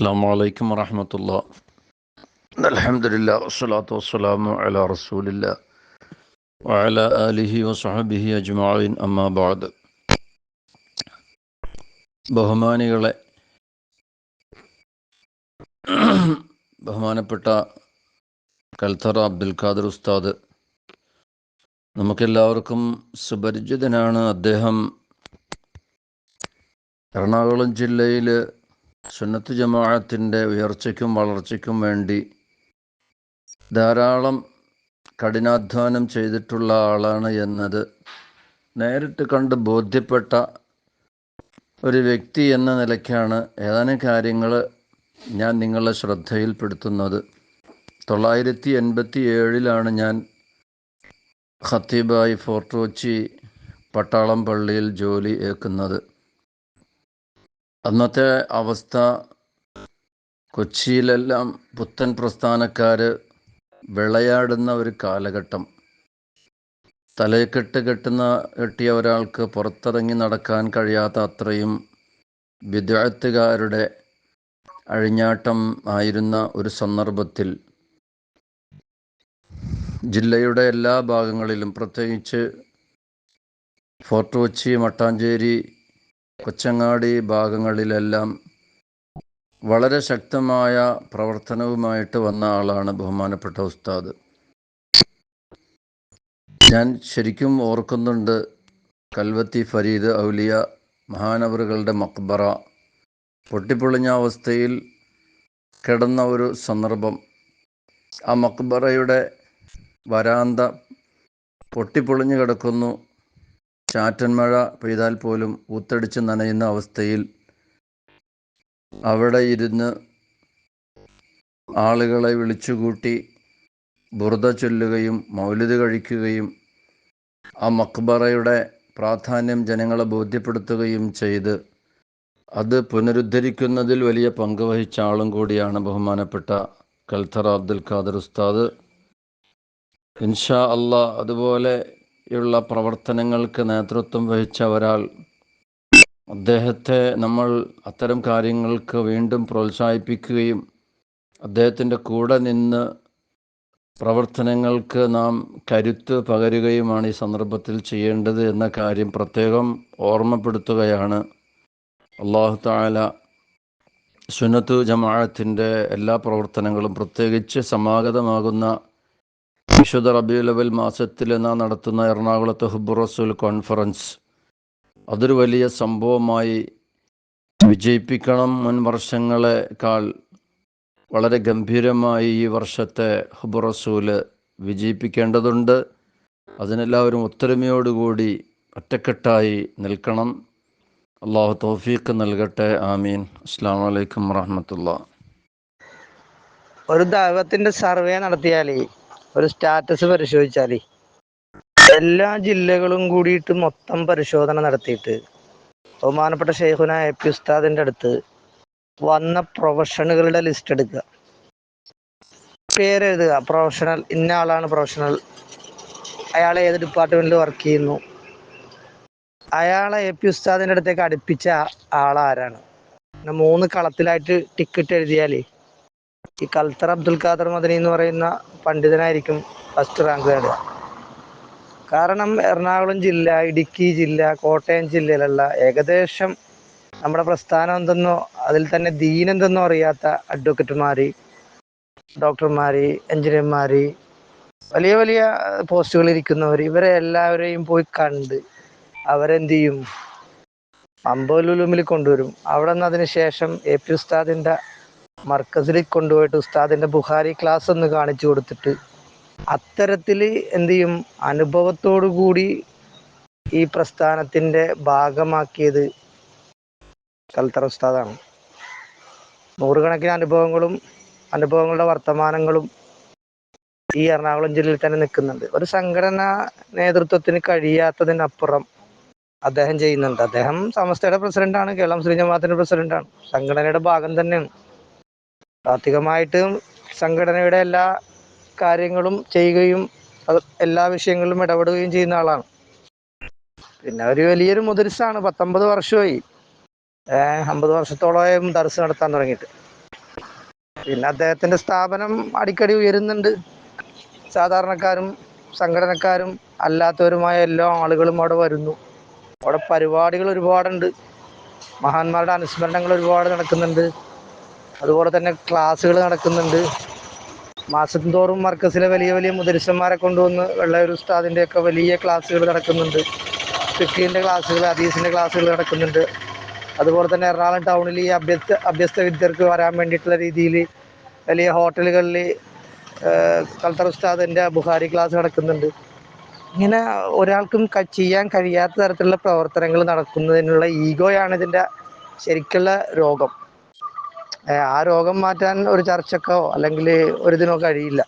അസ്സാം വലൈക്കും വറഹമത്തുള്ള അലഹമില്ല വസ്സലാത്തു വസ്സലാമു അല റസൂലില്ല വഅല ആലിഹി വസഹബിഹി അജ്മായിൻ അമ്മാബാദ് ബഹുമാനികളെ ബഹുമാനപ്പെട്ട കൽത്തറ അബ്ദുൽ ഖാദർ ഉസ്താദ് നമുക്കെല്ലാവർക്കും സുപരിചിതനാണ് അദ്ദേഹം. എറണാകുളം ജില്ലയിൽ സുന്നത്ത് ജമാഅത്തിന്റെ ഉയർച്ചയ്ക്കും വളർച്ചയ്ക്കും വേണ്ടി ധാരാളം കഠിനാധ്വാനം ചെയ്തിട്ടുള്ള ആളാണ് എന്നത് നേരിട്ട് കണ്ട് ബോധ്യപ്പെട്ട ഒരു വ്യക്തി എന്ന നിലയ്ക്കാണ് ഏതാനും കാര്യങ്ങൾ ഞാൻ നിങ്ങളെ ശ്രദ്ധയിൽപ്പെടുത്തുന്നത്. തൊള്ളായിരത്തി എൺപത്തി ഏഴിലാണ് ഞാൻ ഖത്തീബായി ഫോർട്ട് കൊച്ചി പട്ടാളം പള്ളിയിൽ ജോലി ഏൽക്കുന്നത്. അന്നത്തെ അവസ്ഥ കൊച്ചിയിലെല്ലാം പുത്തൻ പ്രസ്ഥാനക്കാർ വിളയാടുന്ന ഒരു കാലഘട്ടം. തലയെക്കെട്ട് കെട്ടുന്ന കെട്ടിയ ഒരാൾക്ക് പുറത്തിറങ്ങി നടക്കാൻ കഴിയാത്ത അത്രയും വിദ്യാർത്ഥികാരുടെ അഴിഞ്ഞാട്ടം ആയിരുന്ന ഒരു സന്ദർഭത്തിൽ ജില്ലയുടെ എല്ലാ ഭാഗങ്ങളിലും പ്രത്യേകിച്ച് ഫോർട്ട് കൊച്ചി മട്ടാഞ്ചേരി കൊച്ചങ്ങാടി ഭാഗങ്ങളിലെല്ലാം വളരെ ശക്തമായ പ്രവർത്തനവുമായിട്ട് വന്ന ആളാണ് ബഹുമാനപ്പെട്ട ഉസ്താദ്. ഞാൻ ശരിക്കും ഓർക്കുന്നുണ്ട് കൽവത്തി ഫരീദ് ഔലിയ മഹാനവറുകളുടെ മക്ബറ. പൊട്ടിപ്പൊളിഞ്ഞ അവസ്ഥയിൽ കിടന്ന ഒരു സന്ദർഭം. ആ മക്ബറയുടെ വരാന്ത പൊട്ടിപ്പൊളിഞ്ഞു കിടക്കുന്നു. ചാറ്റൻ മഴ പെയ്താൽ പോലും ഊത്തടിച്ച് നനയുന്ന അവസ്ഥയിൽ അവിടെ ഇരുന്ന് ആളുകളെ വിളിച്ചുകൂട്ടി ബുറുത ചൊല്ലുകയും മൗലിത് കഴിക്കുകയും ആ മക്ബറയുടെ പ്രാധാന്യം ജനങ്ങളെ ബോധ്യപ്പെടുത്തുകയും ചെയ്ത് അത് പുനരുദ്ധരിക്കുന്നതിൽ വലിയ പങ്ക് വഹിച്ച ആളും കൂടിയാണ് ബഹുമാനപ്പെട്ട കൽത്തറ അബ്ദുൽ ഖാദർ ഉസ്താദ്. ഇൻഷാ അള്ളാ അതുപോലെയുള്ള പ്രവർത്തനങ്ങൾക്ക് നേതൃത്വം വഹിച്ച ഒരാൾ അദ്ദേഹത്തെ നമ്മൾ അത്തരം കാര്യങ്ങൾക്ക് വീണ്ടും പ്രോത്സാഹിപ്പിക്കുകയും അദ്ദേഹത്തിന്റെ കൂടെ നിന്ന് പ്രവർത്തനങ്ങൾക്ക് നാം കരുത്ത് പകരുകയുമാണ് ഈ സന്ദർഭത്തിൽ ചെയ്യേണ്ടത് എന്ന കാര്യം പ്രത്യേകം ഓർമ്മപ്പെടുത്തുകയാണ്. അള്ളാഹു താല സുന്നത്തു ജമാഅത്തിന്റെ എല്ലാ പ്രവർത്തനങ്ങളും പ്രത്യേകിച്ച് സമാഗതമാകുന്ന വിശുദ്ധ റബിയുലവൽ മാസത്തിൽ നാം നടത്തുന്ന എറണാകുളത്തെ ഹുബുറസുൽ റസൂൽ കോൺഫറൻസ്. അതൊരു വലിയ സംഭവമായി വിജയിപ്പിക്കണം മുൻ വർഷങ്ങളെക്കാൾ വളരെ ഗംഭീരമായി ഈ വർഷത്തെ ഹുബുറസൂൽ വിജയിപ്പിക്കേണ്ടതുണ്ട്. അതിനെല്ലാവരും ഒത്തൊരുമയോടുകൂടി ഒറ്റക്കെട്ടായി നിൽക്കണം. അള്ളാഹു തോഫീക്ക് നൽകട്ടെ. ആമീൻ. അസ്സാം വലൈക്കും വറഹമത്തുള്ള ഒരു ദൈവത്തിന്റെ സർവേ നടത്തിയാലേ ഒരു സ്റ്റാറ്റസ് പരിശോധിച്ചാലേ. എല്ലാ ജില്ലകളും കൂടിയിട്ട് മൊത്തം പരിശോധന നടത്തിയിട്ട് ബഹുമാനപ്പെട്ട ഷെയ്ഖുന എ പി ഉസ്താദിന്റെ അടുത്ത് വന്ന പ്രൊഫഷണലുകളുടെ ലിസ്റ്റ് എടുക്കുക. പേരെഴുതുക. പ്രൊഫഷണൽ ഇന്ന ആളാണ് പ്രൊഫഷണൽ അയാൾ ഏത് ഡിപ്പാർട്ട്മെന്റിൽ വർക്ക് ചെയ്യുന്നു. അയാളെ എ പി ഉസ്താദിന്റെ അടുത്തേക്ക് അടുപ്പിച്ച ആളാരാണ്? മൂന്ന് കളത്തിലായിട്ട് ടിക്കറ്റ് എഴുതിയാലേ ഈ കൽത്തർ അബ്ദുൽ ഖാദർ മദനി എന്ന് പറയുന്ന പണ്ഡിതനായിരിക്കും ഫസ്റ്റ് റാങ്ക് നേടുക. കാരണം എറണാകുളം ജില്ല ഇടുക്കി ജില്ല കോട്ടയം ജില്ലയിലുള്ള ഏകദേശം നമ്മുടെ പ്രസ്ഥാനം എന്തെന്നോ അതിൽ തന്നെ ദീൻ എന്തെന്നോ അറിയാത്ത അഡ്വക്കേറ്റുമാർ ഡോക്ടർമാർ എഞ്ചിനീയർമാർ വലിയ വലിയ പോസ്റ്റുകളിൽ ഇരിക്കുന്നവർ ഇവരെ എല്ലാവരെയും പോയി കണ്ട് അവരെന്ത് ചെയ്യും അമ്പലുലുമിൽ കൊണ്ടുവരും. അവിടെ നിന്ന് അതിന് ശേഷം എ പി ഉസ്താദിന്റെ മർക്കസിൽ കൊണ്ടുപോയിട്ട് ഉസ്താദിന്റെ ബുഹാരി ക്ലാസ് ഒന്ന് കാണിച്ചു കൊടുത്തിട്ട് അത്തരത്തിൽ എന്തു ചെയ്യും? അനുഭവത്തോടു കൂടി ഈ പ്രസ്ഥാനത്തിന്റെ ഭാഗമാക്കിയത് കൽത്തറ ഉസ്താദാണ്. നൂറുകണക്കിന് അനുഭവങ്ങളും അനുഭവങ്ങളുടെ വർത്തമാനങ്ങളും ഈ എറണാകുളം ജില്ലയിൽ തന്നെ നിൽക്കുന്നുണ്ട്. ഒരു സംഘടന നേതൃത്വത്തിന് കഴിയാത്തതിനപ്പുറം അദ്ദേഹം ചെയ്യുന്നുണ്ട്. അദ്ദേഹം സമസ്തയുടെ പ്രസിഡന്റാണ് കേരള മുസ്ലിം ജമാഅത്തിന്റെ പ്രസിഡന്റാണ് സംഘടനയുടെ ഭാഗം തന്നെയാണ്. പ്രാഥമികമായിട്ടും സംഘടനയുടെ എല്ലാ കാര്യങ്ങളും ചെയ്യുകയും എല്ലാ വിഷയങ്ങളിലും ഇടപെടുകയും ചെയ്യുന്ന ആളാണ്. പിന്നെ ഒരു വലിയൊരു മുദരിസാണ് പത്തൊമ്പത് വർഷമായി. അമ്പത് വർഷത്തോളമായും ദർസ് നടത്താൻ തുടങ്ങിയിട്ട്. പിന്നെ അദ്ദേഹത്തിന്റെ സ്ഥാപനം അടിക്കടി ഉയരുന്നുണ്ട്. സാധാരണക്കാരും സംഘടനക്കാരും അല്ലാത്തവരുമായ എല്ലാ ആളുകളും അവിടെ വരുന്നു. അവിടെ പരിപാടികൾ ഒരുപാടുണ്ട്. മഹാന്മാരുടെ അനുസ്മരണങ്ങൾ ഒരുപാട് നടക്കുന്നുണ്ട്. അതുപോലെ തന്നെ ക്ലാസ്സുകൾ നടക്കുന്നുണ്ട്. മാസം തോറും മർക്കസിലെ വലിയ വലിയ മുദരിസന്മാരെ കൊണ്ടുവന്ന് വെള്ളയൂർ ഉസ്താദിന്റെ ഒക്കെ വലിയ ക്ലാസ്സുകൾ നടക്കുന്നുണ്ട്. ഫിഖീന്റെ ക്ലാസ്സുകൾ അദീസിന്റെ ക്ലാസ്സുകൾ നടക്കുന്നുണ്ട്. അതുപോലെ തന്നെ എറണാകുളം ടൗണിൽ ഈ അഭ്യസ്ത അഭ്യസ്ത വിദ്യർക്ക് വരാൻ വേണ്ടിയിട്ടുള്ള രീതിയിൽ വലിയ ഹോട്ടലുകളിൽ കൽത്തർ ഉസ്താദിന്റെ ബുഹാരി ക്ലാസ് നടക്കുന്നുണ്ട്. ഇങ്ങനെ ഒരാൾക്കും ചെയ്യാൻ കഴിയാത്ത തരത്തിലുള്ള പ്രവർത്തനങ്ങൾ നടക്കുന്നതിനുള്ള ഈഗോയാണ് ഇതിന്റെ ശരിക്കുള്ള രോഗം. ആ രോഗം മാറ്റാൻ ഒരു ചർച്ചക്കോ അല്ലെങ്കിൽ ഒരു ഇതിനോ കഴിയില്ല.